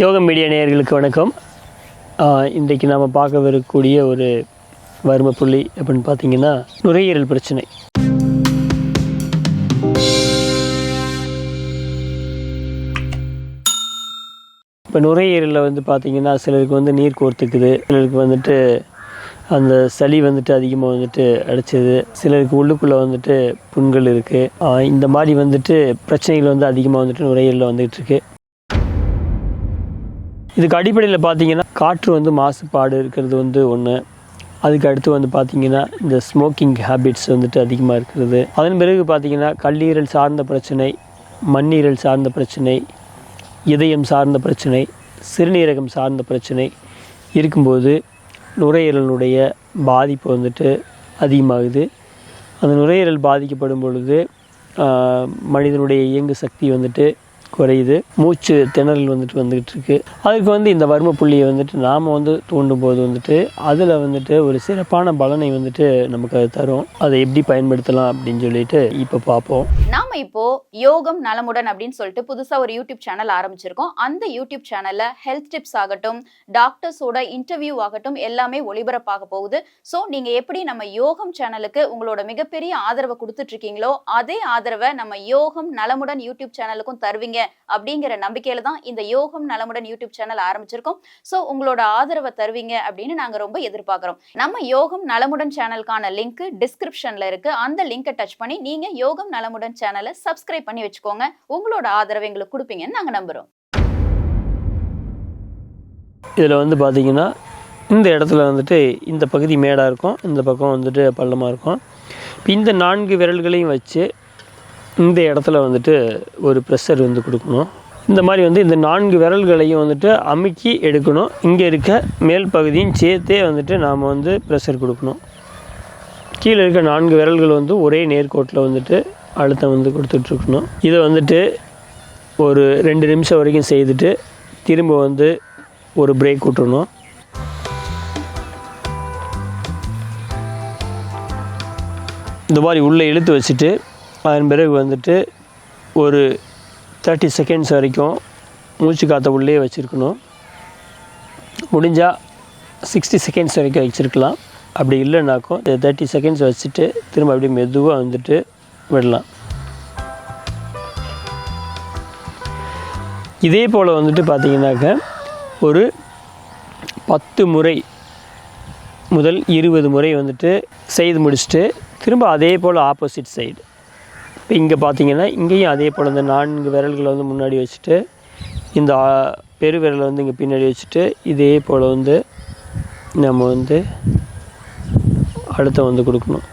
யோகம் மீடியா நேயர்களுக்கு வணக்கம். இன்றைக்கு நாம் பார்க்கவிருக்கக்கூடிய ஒரு வறுமை புள்ளி அப்படின்னு பார்த்தீங்கன்னா நுரையீரல் பிரச்சனை. இப்போ நுரையீரலில் வந்து பார்த்திங்கன்னா சிலருக்கு வந்து நீர் கோர்த்துக்குது சிலருக்கு வந்துட்டு அந்த சளி வந்துட்டு அதிகமாக வந்துட்டு அடிச்சது சிலருக்கு உள்ளுக்குள்ளே வந்துட்டு புண்கள் இருக்குது இந்த மாதிரி வந்துட்டு பிரச்சனைகள் வந்து அதிகமாக வந்துட்டு நுரையீரலில் வந்துகிட்ருக்கு இதுக்கு அடிப்படையில் பார்த்தீங்கன்னா காற்று வந்து மாசுபாடு இருக்கிறது வந்து ஒன்று அதுக்கு அடுத்து வந்து பார்த்தீங்கன்னா இந்த ஸ்மோக்கிங் ஹேபிட்ஸ் வந்துட்டு அதிகமாக இருக்கிறது. அதன் பிறகு பார்த்தீங்கன்னா கல்லீரல் சார்ந்த பிரச்சனை மண்ணீரல் சார்ந்த பிரச்சனை இதயம் சார்ந்த பிரச்சனை சிறுநீரகம் சார்ந்த பிரச்சனை இருக்கும்போது நுரையீரலினுடைய பாதிப்பு வந்துட்டு அதிகமாகுது. அந்த நுரையீரல் பாதிக்கப்படும் பொழுது மனிதனுடைய இயங்கு சக்தி வந்துட்டு குறையுது. மூச்சு திணறல் வந்துட்டு வந்துகிட்டு இருக்கு அதுக்கு வந்து இந்த வர்ம புள்ளியை வந்துட்டு நாம் வந்து தூண்டும் போது வந்துட்டு அதில் வந்துட்டு ஒரு சிறப்பான பலனை வந்துட்டு நமக்கு அது தரும். அதை எப்படி பயன்படுத்தலாம் அப்படின்னு சொல்லிட்டு இப்போ பார்ப்போம் இப்போ யோகம் நலமுடன் அப்படின்னு சொல்லிட்டு புதுசா ஒரு யூடியூப் சேனல் ஆரம்பிச்சிருக்கோம். அந்த யூடியூப் சேனல்ல ஹெல்த் டிப்ஸ் ஆகட்டும் டாக்டர்ஸோட இன்டர்வியூ ஆகட்டும் எல்லாமே ஒளிபரப்பாக போகுது. ஸோ நீங்க எப்படி நம்ம யோகம் சேனலுக்கு உங்களோட மிகப்பெரிய ஆதரவை கொடுத்துட்டு இருக்கீங்களோ அதே ஆதரவை நம்ம யோகம் நலமுடன் யூடியூப் சேனலுக்கும் தருவீங்க அப்படிங்கிற நம்பிக்கையில தான் இந்த யோகம் நலமுடன் யூடியூப் சேனல் ஆரம்பிச்சிருக்கோம். ஸோ உங்களோட ஆதரவை தருவீங்க அப்படின்னு நாங்க ரொம்ப எதிர்பார்க்கிறோம். நம்ம யோகம் நலமுடன் சேனலுக்கான லிங்க் டிஸ்கிரிப்ஷன்ல இருக்கு. அந்த லிங்கை டச் பண்ணி நீங்க யோகம் நலமுடன் சேனலை சப்ஸ்கிரைப் பண்ணி வச்சுக்கோங்க. உங்களோட ஆதரவை எங்களுக்கு கொடுப்பீங்கன்னு நாங்கள் நம்புகிறோம் இதில் வந்து பார்த்தீங்கன்னா இந்த இடத்துல வந்துட்டு இந்த பகுதி மேடாக இருக்கும் இந்த பக்கம் வந்துட்டு பள்ளமாக இருக்கும். இப்போ இந்த நான்கு விரல்களையும் வச்சு இந்த இடத்துல வந்துட்டு ஒரு ப்ரெஷர் வந்து கொடுக்கணும். இந்த மாதிரி வந்து இந்த நான்கு விரல்களையும் வந்துட்டு அமுக்கி எடுக்கணும். இங்கே இருக்க மேல் பகுதியும் சேர்த்தே வந்துட்டு நாம் வந்து ப்ரெஷர் கொடுக்கணும். கீழே இருக்க நான்கு விரல்கள் வந்து ஒரே நேர்கோட்டில் வந்துட்டு அழுத்தம் வந்து கொடுத்துட்ருக்கணும். இதை வந்துட்டு ஒரு ரெண்டு நிமிஷம் வரைக்கும் செய்துட்டு திரும்ப வந்து ஒரு பிரேக் விட்டுறணும். இந்த மாதிரி உள்ளே இழுத்து வச்சுட்டு அதன் பிறகு வந்துட்டு ஒரு தேர்ட்டி செகண்ட்ஸ் வரைக்கும் மூச்சு காற்ற உள்ளே வச்சுருக்கணும். முடிஞ்சால் சிக்ஸ்டி செகண்ட்ஸ் வரைக்கும் வச்சுருக்கலாம். அப்படி இல்லைனாக்கும் தேர்ட்டி செகண்ட்ஸ் வச்சுட்டு திரும்ப அப்படியே மெதுவாக வந்துட்டு விடலாம். இதே போல் வந்துட்டு பார்த்தீங்கன்னாக்க ஒரு பத்து முறை முதல் இருபது முறை வந்துட்டு செய்து முடிச்சுட்டு திரும்ப அதே போல் ஆப்போசிட் சைடு இப்போ இங்கே பார்த்தீங்கன்னா இங்கேயும் அதே போல் இந்த நான்கு விரல்களை வந்து முன்னாடி வச்சுட்டு இந்த பெரு விரலை வந்து இங்கே பின்னாடி வச்சுட்டு இதே போல் வந்து நம்ம வந்து அழுத்தம் வந்து கொடுக்கணும்.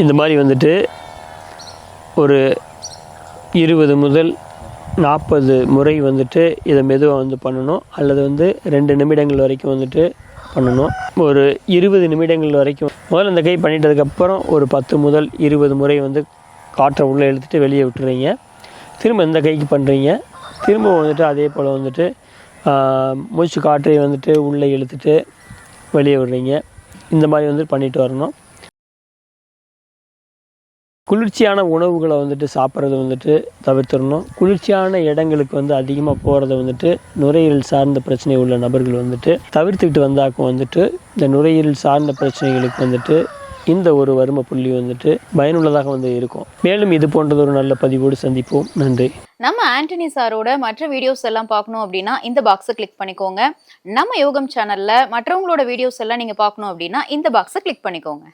இந்த மாதிரி வந்துட்டு ஒரு இருபது முதல் நாற்பது முறை வந்துட்டு இதை மெதுவாக வந்து பண்ணணும். அல்லது வந்து ரெண்டு நிமிடங்கள் வரைக்கும் வந்துட்டு பண்ணணும். ஒரு இருபது நிமிடங்கள் வரைக்கும். முதல்ல இந்த கை பண்ணிட்டதுக்கப்புறம் ஒரு பத்து முதல் இருபது முறை வந்து காற்றை உள்ளே இழுத்துட்டு வெளியே விட்டுறீங்க. திரும்ப இந்த கைக்கு பண்ணுறீங்க திரும்ப வந்துட்டு அதே போல் வந்துட்டு மூச்சு காற்றை வந்துட்டு உள்ளே இழுத்துட்டு வெளியே விடுறீங்க. இந்த மாதிரி வந்துட்டு பண்ணிட்டு வரணும். குளிர்ச்சியான உணவுகளை வந்துட்டு சாப்பிட்றது வந்துட்டு தவிர்த்திடணும். குளிர்ச்சியான இடங்களுக்கு வந்து அதிகமாக போகிறத வந்துட்டு நுரையீரல் சார்ந்த பிரச்சனை உள்ள நபர்கள் வந்துட்டு தவிர்த்துக்கிட்டு வந்தாக்கும் வந்துட்டு இந்த நுரையீரல் சார்ந்த பிரச்சனைகளுக்கு வந்துட்டு இந்த ஒரு வறுமை புள்ளி வந்துட்டு பயனுள்ளதாக வந்து இருக்கும். மேலும் இது போன்றது ஒரு நல்ல பதிவோடு சந்திப்போம். நன்றி. நம்ம ஆண்டனி சாரோட மற்ற வீடியோஸ் எல்லாம் பார்க்கணும் அப்படின்னா இந்த பாக்ஸை கிளிக் பண்ணிக்கோங்க. நம்ம யோகம் சேனல்ல மற்றவங்களோட வீடியோஸ் எல்லாம் நீங்க பார்க்கணும் அப்படின்னா இந்த பாக்ஸை கிளிக் பண்ணிக்கோங்க.